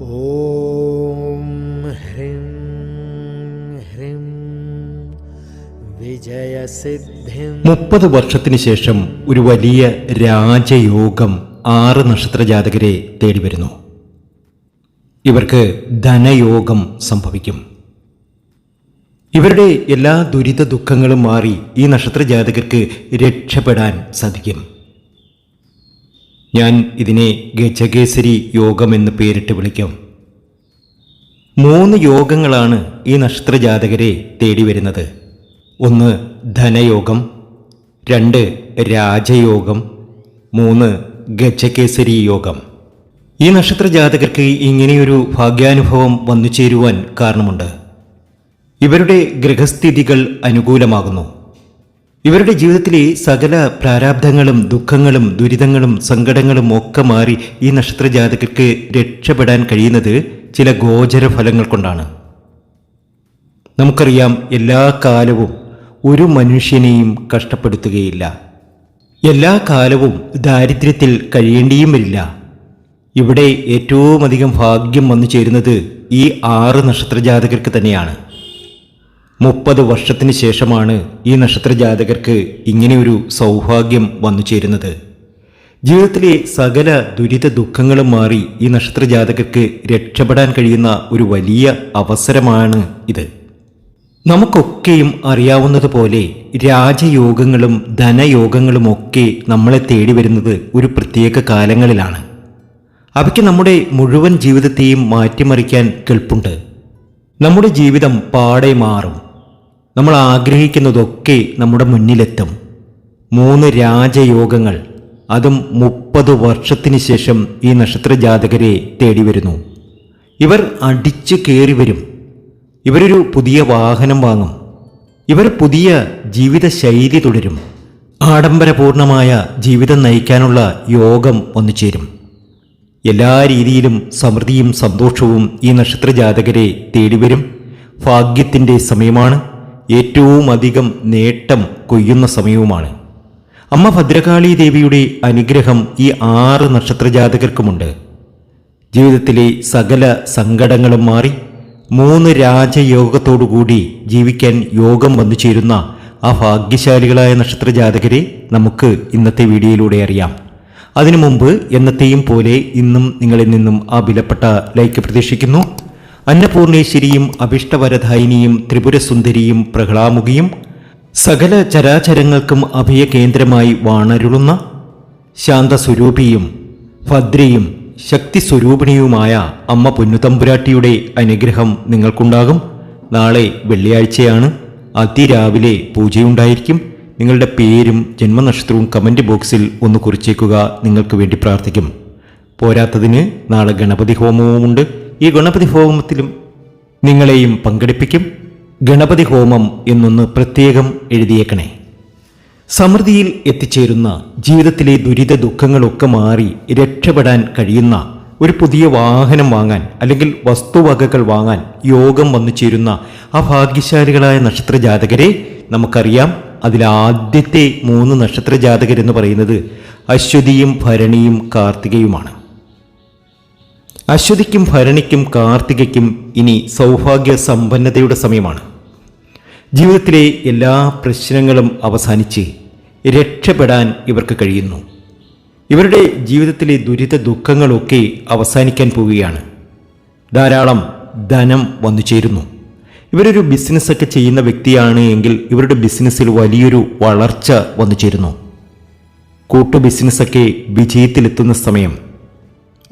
ഓം ഹ്രീം ഹ്രീം വിജയസിദ്ധി. മുപ്പത് വർഷത്തിന് ശേഷം ഒരു വലിയ രാജയോഗം ആറ് നക്ഷത്ര ജാതകരെ തേടി വരുന്നു ഇവർക്ക് ധനയോഗം സംഭവിക്കും. ഇവരുടെ എല്ലാ ദുരിത ദുഃഖങ്ങളും മാറി ഈ നക്ഷത്ര ജാതകർക്ക് രക്ഷപ്പെടാൻ സാധിക്കും. ഞാൻ ഇതിനെ ഗജകേസരി യോഗം എന്ന് പേരിട്ട് വിളിക്കാം. മൂന്ന് യോഗങ്ങളാണ് ഈ നക്ഷത്ര ജാതകരെ തേടി വരുന്നത്. ഒന്ന് ധനയോഗം രണ്ട് രാജയോഗം മൂന്ന് ഗജകേസരി യോഗം. ഈ നക്ഷത്ര ജാതകർക്ക് ഇങ്ങനെയൊരു ഭാഗ്യാനുഭവം വന്നു ചേരുവാൻ കാരണമുണ്ട്. ഇവരുടെ ഗ്രഹസ്ഥിതികൾ അനുകൂലമാകുന്നു. ഇവരുടെ ജീവിതത്തിലെ സകല പ്രാരാബ്ധങ്ങളും ദുഃഖങ്ങളും ദുരിതങ്ങളും സങ്കടങ്ങളും ഒക്കെ മാറി ഈ നക്ഷത്ര ജാതകർക്ക് രക്ഷപ്പെടാൻ കഴിയുന്നത് ചില ഗോചര ഫലങ്ങൾ കൊണ്ടാണ്. നമുക്കറിയാം എല്ലാ കാലവും ഒരു മനുഷ്യനെയും കഷ്ടപ്പെടുത്തുകയില്ല. എല്ലാ കാലവും ദാരിദ്ര്യത്തിൽ കഴിയേണ്ടിയും വരില്ല. ഇവിടെ ഏറ്റവും അധികം ഭാഗ്യം വന്നു ചേരുന്നത് ഈ ആറ് നക്ഷത്ര ജാതകർക്ക് തന്നെയാണ്. മുപ്പത് വർഷത്തിന് ശേഷമാണ് ഈ നക്ഷത്ര ജാതകർക്ക് ഇങ്ങനെയൊരു സൗഭാഗ്യം വന്നു ചേരുന്നത്. ജീവിതത്തിലെ സകല ദുരിത ദുഃഖങ്ങളും മാറി ഈ നക്ഷത്ര ജാതകർക്ക് രക്ഷപ്പെടാൻ കഴിയുന്ന ഒരു വലിയ അവസരമാണ് ഇത്. നമുക്കൊക്കെയും അറിയാവുന്നതുപോലെ രാജയോഗങ്ങളും ധനയോഗങ്ങളും ഒക്കെ നമ്മളെ തേടി വരുന്നത് ഒരു പ്രത്യേക കാലങ്ങളിലാണ്. അവയ്ക്ക് നമ്മുടെ മുഴുവൻ ജീവിതത്തെയും മാറ്റിമറിക്കാൻ കെൽപ്പുണ്ട്. നമ്മുടെ ജീവിതം പാടെ മാറും. നമ്മൾ ആഗ്രഹിക്കുന്നതൊക്കെ നമ്മുടെ മുന്നിലെത്തും. മൂന്ന് രാജയോഗങ്ങൾ അതും മുപ്പത് വർഷത്തിന് ശേഷം ഈ നക്ഷത്രജാതകരെ തേടി വരുന്നു. ഇവർ അടിച്ചു കയറി വരും. ഇവരൊരു പുതിയ വാഹനം വാങ്ങും. ഇവർ പുതിയ ജീവിത ശൈലി തുടരും. ആഡംബരപൂർണമായ ജീവിതം നയിക്കാനുള്ള യോഗം വന്നു ചേരും. എല്ലാ രീതിയിലും സമൃദ്ധിയും സന്തോഷവും ഈ നക്ഷത്രജാതകരെ തേടിവരും ഭാഗ്യത്തിന്റെ സമയമാണ്. ഏറ്റവും അധികം നേട്ടം കൊയ്യുന്ന സമയവുമാണ്. അമ്മ ഭദ്രകാളി ദേവിയുടെ അനുഗ്രഹം ഈ ആറ് നക്ഷത്ര ജാതകർക്കുമുണ്ട് ജീവിതത്തിലെ സകല സങ്കടങ്ങളും മാറി മൂന്ന് രാജയോഗത്തോടുകൂടി ജീവിക്കാൻ യോഗം വന്നു ചേരുന്ന ആ ഭാഗ്യശാലികളായ നക്ഷത്രജാതകരെ നമുക്ക് ഇന്നത്തെ വീഡിയോയിലൂടെ അറിയാം. അതിനു മുമ്പ് എന്നത്തെയും പോലെ ഇന്നും നിങ്ങളിൽ നിന്നും ആ വിലപ്പെട്ട ലൈക്ക് പ്രതീക്ഷിക്കുന്നു. അന്നപൂർണേശ്വരിയും അഭിഷ്ടവരധായിനിയും ത്രിപുരസുന്ദരിയും പ്രഹ്ലാമുകിയും സകല ചരാചരങ്ങൾക്കും അഭയകേന്ദ്രമായി വാണരുളുന്ന ശാന്തസ്വരൂപിയും ഭദ്രയും ശക്തിസ്വരൂപിണിയുമായ അമ്മ പൊന്നുതമ്പുരാട്ടിയുടെ അനുഗ്രഹം നിങ്ങൾക്കുണ്ടാകും. നാളെ വെള്ളിയാഴ്ചയാണ്. അതിരാവിലെ പൂജയുണ്ടായിരിക്കും. നിങ്ങളുടെ പേരും ജന്മനക്ഷത്രവും കമന്റ് ബോക്സിൽ ഒന്ന് കുറിച്ചേക്കുക. നിങ്ങൾക്ക് വേണ്ടി പ്രാർത്ഥിക്കും. പോരാത്തതിന് നാളെ ഗണപതി ഹോമവുമുണ്ട്. ഈ ഗണപതി ഹോമത്തിലും നിങ്ങളെയും പങ്കെടുപ്പിക്കും. ഗണപതി ഹോമം എന്നൊന്ന് പ്രത്യേകം എഴുതിയേക്കണേ. സമൃദ്ധിയിൽ എത്തിച്ചേരുന്ന ജീവിതത്തിലെ ദുരിത ദുഃഖങ്ങളൊക്കെ മാറി രക്ഷപ്പെടാൻ കഴിയുന്ന ഒരു പുതിയ വാഹനം വാങ്ങാൻ അല്ലെങ്കിൽ വസ്തുവകകൾ വാങ്ങാൻ യോഗം വന്നു ചേരുന്ന ആ ഭാഗ്യശാലികളായ നക്ഷത്ര ജാതകരെ നമുക്കറിയാം അതിലാദ്യത്തെ മൂന്ന് നക്ഷത്ര ജാതകരെന്ന് പറയുന്നത് അശ്വതിയും ഭരണിയും കാർത്തികയുമാണ്. അശ്വതിക്കും ഭരണിക്കും കാർത്തികയ്ക്കും ഇനി സൗഭാഗ്യ സമ്പന്നതയുടെ സമയമാണ്. ജീവിതത്തിലെ എല്ലാ പ്രശ്നങ്ങളും അവസാനിച്ച് രക്ഷപ്പെടാൻ ഇവർക്ക് കഴിയുന്നു. ഇവരുടെ ജീവിതത്തിലെ ദുരിത ദുഃഖങ്ങളൊക്കെ അവസാനിക്കാൻ പോവുകയാണ്. ധാരാളം ധനം വന്നു ചേരുന്നു. ഇവരൊരു ബിസിനസ്സൊക്കെ ചെയ്യുന്ന വ്യക്തിയാണ് എങ്കിൽ ഇവരുടെ ബിസിനസ്സിൽ വലിയൊരു വളർച്ച വന്നു ചേരുന്നു. കൂട്ടു ബിസിനസ്സൊക്കെ വിജയത്തിലെത്തുന്ന സമയം.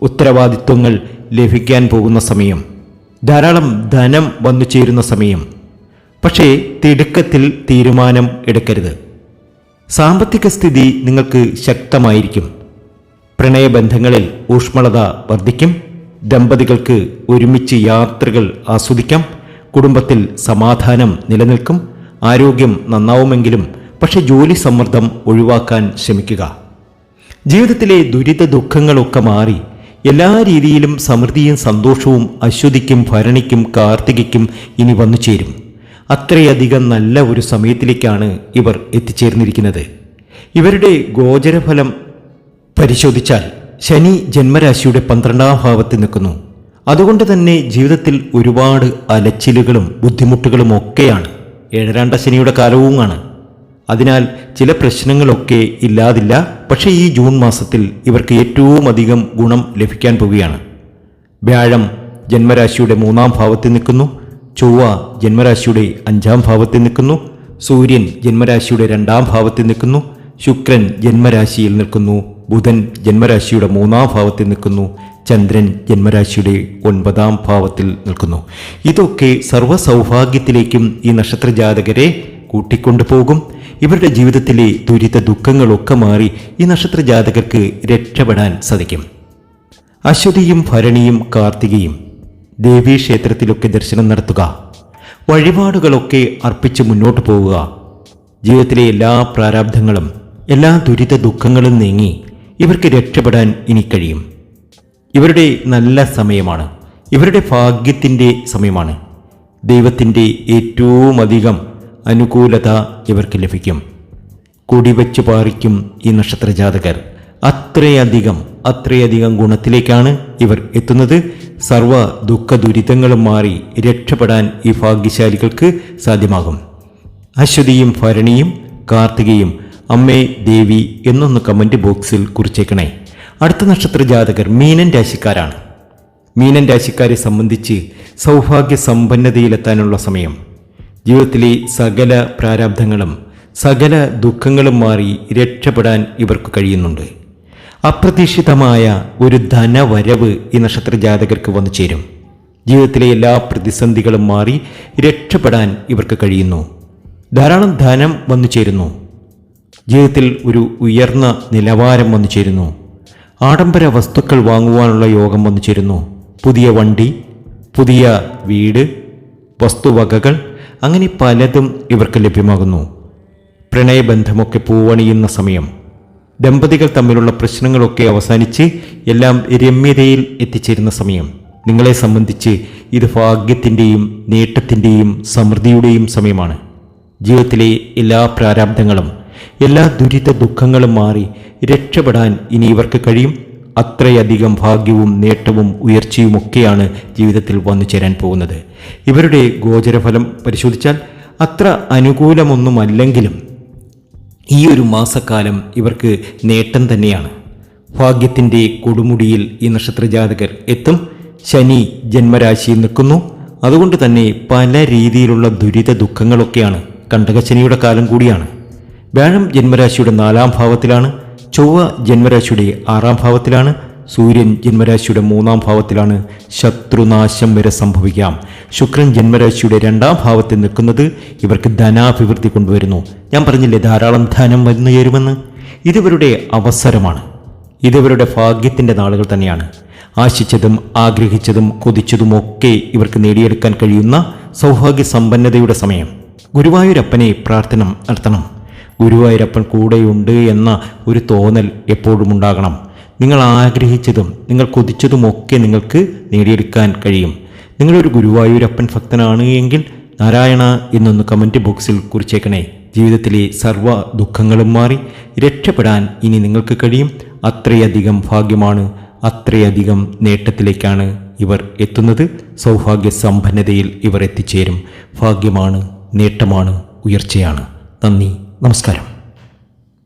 ഉത്തരവാദിത്വങ്ങൾ ലഭിക്കാൻ പോകുന്ന സമയം. ധാരാളം ധനം വന്നു ചേരുന്ന സമയം. പക്ഷേ തിടുക്കത്തിൽ തീരുമാനം എടുക്കരുത്. സാമ്പത്തിക സ്ഥിതി നിങ്ങൾക്ക് ശക്തമായിരിക്കും. പ്രണയബന്ധങ്ങളിൽ ഊഷ്മളത വർദ്ധിക്കും. ദമ്പതികൾക്ക് ഒരുമിച്ച് യാത്രകൾ ആസ്വദിക്കാം. കുടുംബത്തിൽ സമാധാനം നിലനിൽക്കും. ആരോഗ്യം നന്നാവുമെങ്കിലും പക്ഷെ ജോലി സമ്മർദ്ദം ഒഴിവാക്കാൻ ശ്രമിക്കുക. ജീവിതത്തിലെ ദുരിത ദുഃഖങ്ങളൊക്കെ മാറി എല്ലാ രീതിയിലും സമൃദ്ധിയും സന്തോഷവും അശ്വതിക്കും ഭരണിക്കും കാർത്തികയ്ക്കും ഇനി വന്നു ചേരും. അത്രയധികം നല്ല ഒരു സമയത്തിലേക്കാണ് ഇവർ എത്തിച്ചേർന്നിരിക്കുന്നത്. ഇവരുടെ ഗോചരഫലം പരിശോധിച്ചാൽ ശനി ജന്മരാശിയുടെ പന്ത്രണ്ടാം ഭാവത്തിൽ നിൽക്കുന്നു. അതുകൊണ്ട് തന്നെ ജീവിതത്തിൽ ഒരുപാട് അലച്ചിലുകളും ബുദ്ധിമുട്ടുകളും ഒക്കെയാണ് ഏഴരാണ്ട ശനിയുടെ കാലവുമാണ്. അതിനാൽ ചില പ്രശ്നങ്ങളൊക്കെ ഇല്ലാതില്ല. പക്ഷേ ഈ ജൂൺ മാസത്തിൽ ഇവർക്ക് ഏറ്റവും അധികം ഗുണം ലഭിക്കാൻ പോവുകയാണ്. വ്യാഴം ജന്മരാശിയുടെ മൂന്നാം ഭാവത്തിൽ നിൽക്കുന്നു. ചൊവ്വ ജന്മരാശിയുടെ അഞ്ചാം ഭാവത്തിൽ നിൽക്കുന്നു. സൂര്യൻ ജന്മരാശിയുടെ രണ്ടാം ഭാവത്തിൽ നിൽക്കുന്നു. ശുക്രൻ ജന്മരാശിയിൽ നിൽക്കുന്നു. ബുധൻ ജന്മരാശിയുടെ മൂന്നാം ഭാവത്തിൽ നിൽക്കുന്നു. ചന്ദ്രൻ ജന്മരാശിയുടെ ഒൻപതാം ഭാവത്തിൽ നിൽക്കുന്നു. ഇതൊക്കെ സർവസൗഭാഗ്യത്തിലേക്കും ഈ നക്ഷത്ര ജാതകരെ കൂട്ടിക്കൊണ്ടുപോകും. ഇവരുടെ ജീവിതത്തിലെ ദുരിത ദുഃഖങ്ങളൊക്കെ മാറി ഈ നക്ഷത്ര ജാതകർക്ക് രക്ഷപ്പെടാൻ സാധിക്കും. അശ്വതിയും ഭരണിയും കാർത്തികയും ദേവീക്ഷേത്രത്തിലൊക്കെ ദർശനം നടത്തുക. വഴിപാടുകളൊക്കെ അർപ്പിച്ച് മുന്നോട്ട് പോവുക. ജീവിതത്തിലെ എല്ലാ പ്രാരാബ്ധങ്ങളും എല്ലാ ദുരിത ദുഃഖങ്ങളും നീങ്ങി ഇവർക്ക് രക്ഷപ്പെടാൻ ഇനി കഴിയും. ഇവരുടെ നല്ല സമയമാണ്. ഇവരുടെ ഭാഗ്യത്തിന്റെ സമയമാണ്. ദൈവത്തിന്റെ ഏറ്റവും അധികം അനുകൂലത ഇവർക്ക് ലഭിക്കും. കുടിവെച്ച് പാറിക്കും ഈ നക്ഷത്ര ജാതകർ അത്രയധികം അത്രയധികം ഗുണത്തിലേക്കാണ് ഇവർ എത്തുന്നത്. സർവ ദുഃഖ ദുരിതങ്ങളും മാറി രക്ഷപ്പെടാൻ ഈ ഭാഗ്യശാലികൾക്ക് സാധ്യമാകും. അശ്വതിയും ഭരണിയും കാർത്തികയും അമ്മേ ദേവി എന്നൊന്ന് കമന്റ് ബോക്സിൽ കുറിച്ചേക്കണേ. അടുത്ത നക്ഷത്ര ജാതകർ മീനൻ രാശിക്കാരാണ്. മീനൻ രാശിക്കാരെ സംബന്ധിച്ച് സൗഭാഗ്യ സമ്പന്നതയിലെത്താനുള്ള സമയം. ജീവിതത്തിലെ സകല പ്രാരാബ്ധങ്ങളും സകല ദുഃഖങ്ങളും മാറി രക്ഷപ്പെടാൻ ഇവർക്ക് കഴിയുന്നുണ്ട്. അപ്രതീക്ഷിതമായ ഒരു ധനവരവ് ഈ നക്ഷത്ര ജാതകർക്ക് വന്നു ചേരും. ജീവിതത്തിലെ എല്ലാ പ്രതിസന്ധികളും മാറി രക്ഷപ്പെടാൻ ഇവർക്ക് കഴിയുന്നു. ധാരാളം ധനം വന്നു ചേരുന്നു. ജീവിതത്തിൽ ഒരു ഉയർന്ന നിലവാരം വന്നു ചേരുന്നു. ആഡംബര വസ്തുക്കൾ വാങ്ങുവാനുള്ള യോഗം വന്നു ചേരുന്നു. പുതിയ വണ്ടി പുതിയ വീട് വസ്തുവകകൾ അങ്ങനെ പലതും ഇവർക്ക് ലഭ്യമാകുന്നു. പ്രണയബന്ധമൊക്കെ പൂവണിയുന്ന സമയം. ദമ്പതികൾ തമ്മിലുള്ള പ്രശ്നങ്ങളൊക്കെ അവസാനിച്ച് എല്ലാം രമ്യതയിൽ എത്തിച്ചേരുന്ന സമയം. നിങ്ങളെ സംബന്ധിച്ച് ഇത് ഭാഗ്യത്തിന്റെയും നേട്ടത്തിന്റെയും സമൃദ്ധിയുടെയും സമയമാണ്. ജീവിതത്തിലെ എല്ലാ പ്രാരാബ്ദങ്ങളും എല്ലാ ദുരിത ദുഃഖങ്ങളും മാറി രക്ഷപ്പെടാൻ ഇനി ഇവർക്ക് കഴിയും. അത്രയധികം ഭാഗ്യവും നേട്ടവും ഉയർച്ചയുമൊക്കെയാണ് ജീവിതത്തിൽ വന്നു ചേരാൻ പോകുന്നത്. ഇവരുടെ ഗോചരഫലം പരിശോധിച്ചാൽ അത്ര അനുകൂലമൊന്നുമല്ലെങ്കിലും ഈ ഒരു മാസക്കാലം ഇവർക്ക് നേട്ടം തന്നെയാണ്. ഭാഗ്യത്തിന്റെ കൊടുമുടിയിൽ ഈ നക്ഷത്രജാതകർ എത്തും. ശനി ജന്മരാശിയിൽ നിൽക്കുന്നു. അതുകൊണ്ട് തന്നെ പല രീതിയിലുള്ള ദുരിത ദുഃഖങ്ങളൊക്കെയാണ് കണ്ടകശനിയുടെ കാലം കൂടിയാണ്. വ്യാഴം ജന്മരാശിയുടെ നാലാം ഭാവത്തിലാണ്. ചൊവ്വ ജന്മരാശിയുടെ ആറാം ഭാവത്തിലാണ് സൂര്യൻ ജന്മരാശിയുടെ മൂന്നാം ഭാവത്തിലാണ് ശത്രുനാശം വരെ സംഭവിക്കാം. ശുക്രൻ ജന്മരാശിയുടെ രണ്ടാം ഭാവത്തിൽ നിൽക്കുന്നത് ഇവർക്ക് ധനാഭിവൃദ്ധി കൊണ്ടുവരുന്നു. ഞാൻ പറഞ്ഞില്ലേ ധാരാളം ധനം വന്നു ചേരുമെന്ന്? ഇതിവരുടെ അവസരമാണ്. ഇതിവരുടെ ഭാഗ്യത്തിന്റെ നാളുകൾ തന്നെയാണ്. ആശിച്ചതും ആഗ്രഹിച്ചതും കൊതിച്ചതുമൊക്കെ ഇവർക്ക് നേടിയെടുക്കാൻ കഴിയുന്ന സൗഭാഗ്യ സമ്പന്നതയുടെ സമയം. ഗുരുവായൂരപ്പനെ പ്രാർത്ഥന നടത്തണം. ഗുരുവായൂരപ്പൻ കൂടെയുണ്ട് എന്ന ഒരു തോന്നൽ എപ്പോഴും ഉണ്ടാകണം. നിങ്ങൾ ആഗ്രഹിച്ചതും നിങ്ങൾ കൊതിച്ചതുമൊക്കെ നിങ്ങൾക്ക് നേടിയെടുക്കാൻ കഴിയും. നിങ്ങളൊരു ഗുരുവായൂരപ്പൻ ഭക്തനാണ് എങ്കിൽ നാരായണ എന്നൊന്ന് കമന്റ് ബോക്സിൽ കുറിച്ചേക്കണേ. ജീവിതത്തിലെ സർവ ദുഃഖങ്ങളും മാറി രക്ഷപ്പെടാൻ ഇനി നിങ്ങൾക്ക് കഴിയും. അത്രയധികം ഭാഗ്യമാണ് അത്രയധികം നേട്ടത്തിലേക്കാണ് ഇവർ എത്തുന്നത്. സൗഭാഗ്യ സമ്പന്നതയിൽ ഇവർ എത്തിച്ചേരും. ഭാഗ്യമാണ് നേട്ടമാണ് ഉയർച്ചയാണ്. നന്ദി. നമസ്കാരം.